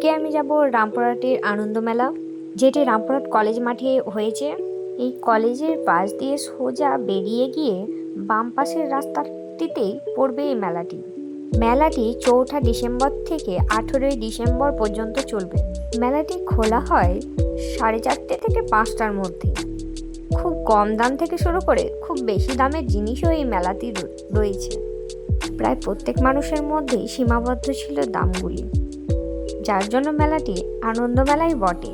আজকে আমি যাব রামপুরহাটের আনন্দ মেলা যেটি রামপুরহাট কলেজ মাঠে হয়েছে। এই কলেজের পাশ দিয়ে সোজা বেরিয়ে গিয়ে বাম পাশের রাস্তাটিতেই পড়বে এই মেলাটি। মেলাটি চৌঠা ডিসেম্বর থেকে আঠেরোই ডিসেম্বর পর্যন্ত চলবে। মেলাটি খোলা হয় সাড়ে চারটে থেকে পাঁচটার মধ্যে। খুব কম দাম থেকে শুরু করে খুব বেশি দামের জিনিসও এই মেলাটি রয়েছে। প্রায় প্রত্যেক মানুষের মধ্যেই সীমাবদ্ধ ছিল দামগুলি। যার জন্য মেলাটি আনন্দ মেলাই বটে।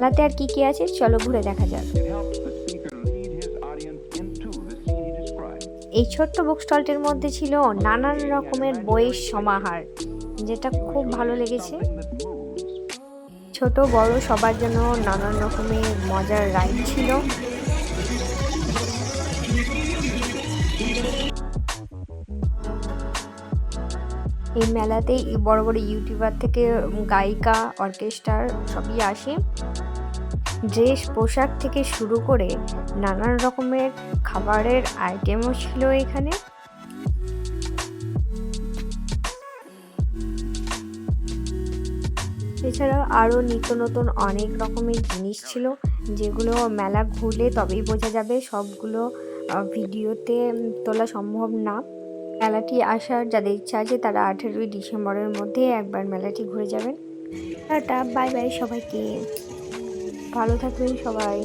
মেলাতে আর কি কি আছে চলো ঘুরে দেখা যাক. এই ছোট্ট বুক স্টলটির মধ্যে ছিল নানান রকমের বইয়ের সমাহার যেটা খুব ভালো লেগেছে। ছোট বড় সবার জন্য নানান রকমের মজার রাইড ছিল। এই মেলাতে বড় বড় ইউটিউবার থেকে গায়িকা অর্কেস্ট্রার সবই আসে। ড্রেস, পোশাক থেকে শুরু করে নানান রকমের খাবারের আইটেমও ছিল এখানে। এছাড়াও আরও নিত্য নতুন অনেক রকমের জিনিস ছিল, যেগুলো মেলা ঘুরলে তবেই বোঝা যাবে, সবগুলো ভিডিওতে তোলা সম্ভব না। মেলাটি আসার যাদের ইচ্ছা আছে তারা আঠেরোই ডিসেম্বরের মধ্যে একবার মেলাটি ঘুরে যাবেন। টাটা, বাই বাই সবাইকে। ভালো থাকবেন সবাই।